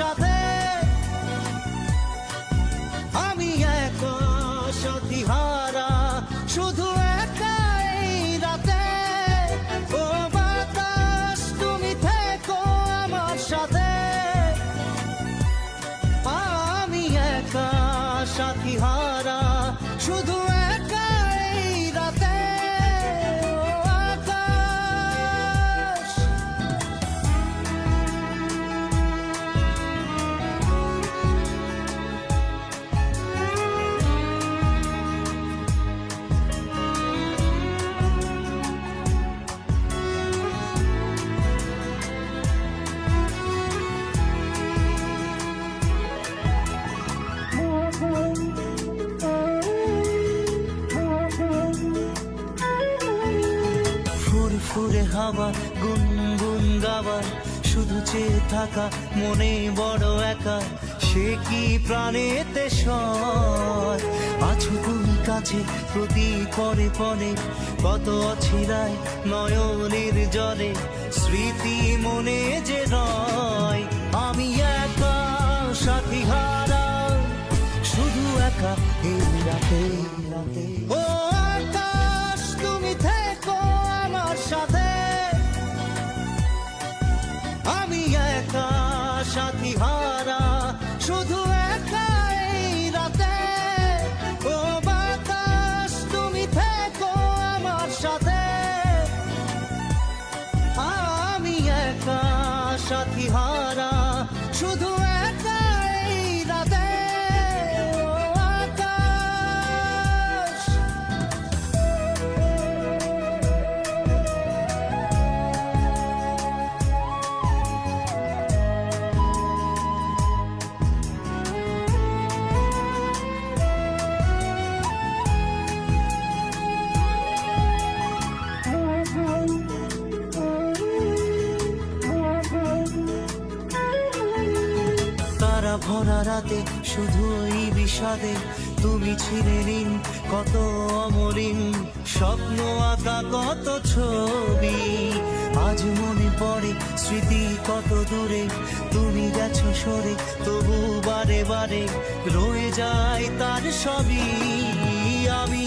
shot খাবার গুনগুন গাবার শুধু চেয়ে থাকা, মনে বড় একা। সে কি প্রাণেতে সয় আছো তুমি কাছে, প্রতি পরে পরে। কত অছিরায় নয়নের জলে, স্মৃতি মনে যে নয় সাথী হারা তারা ভরা রাতে শুধু এই বিষাদে তুমি ছিলে ঋণ, কত অমরিন স্বপ্ন আঁকা, কত ছবি। আজ মনে পড়ে স্মৃতি কত দূরে, তুমি গেছো সরে, তবু বারে বারে রয়ে যায় তার সবই। আমি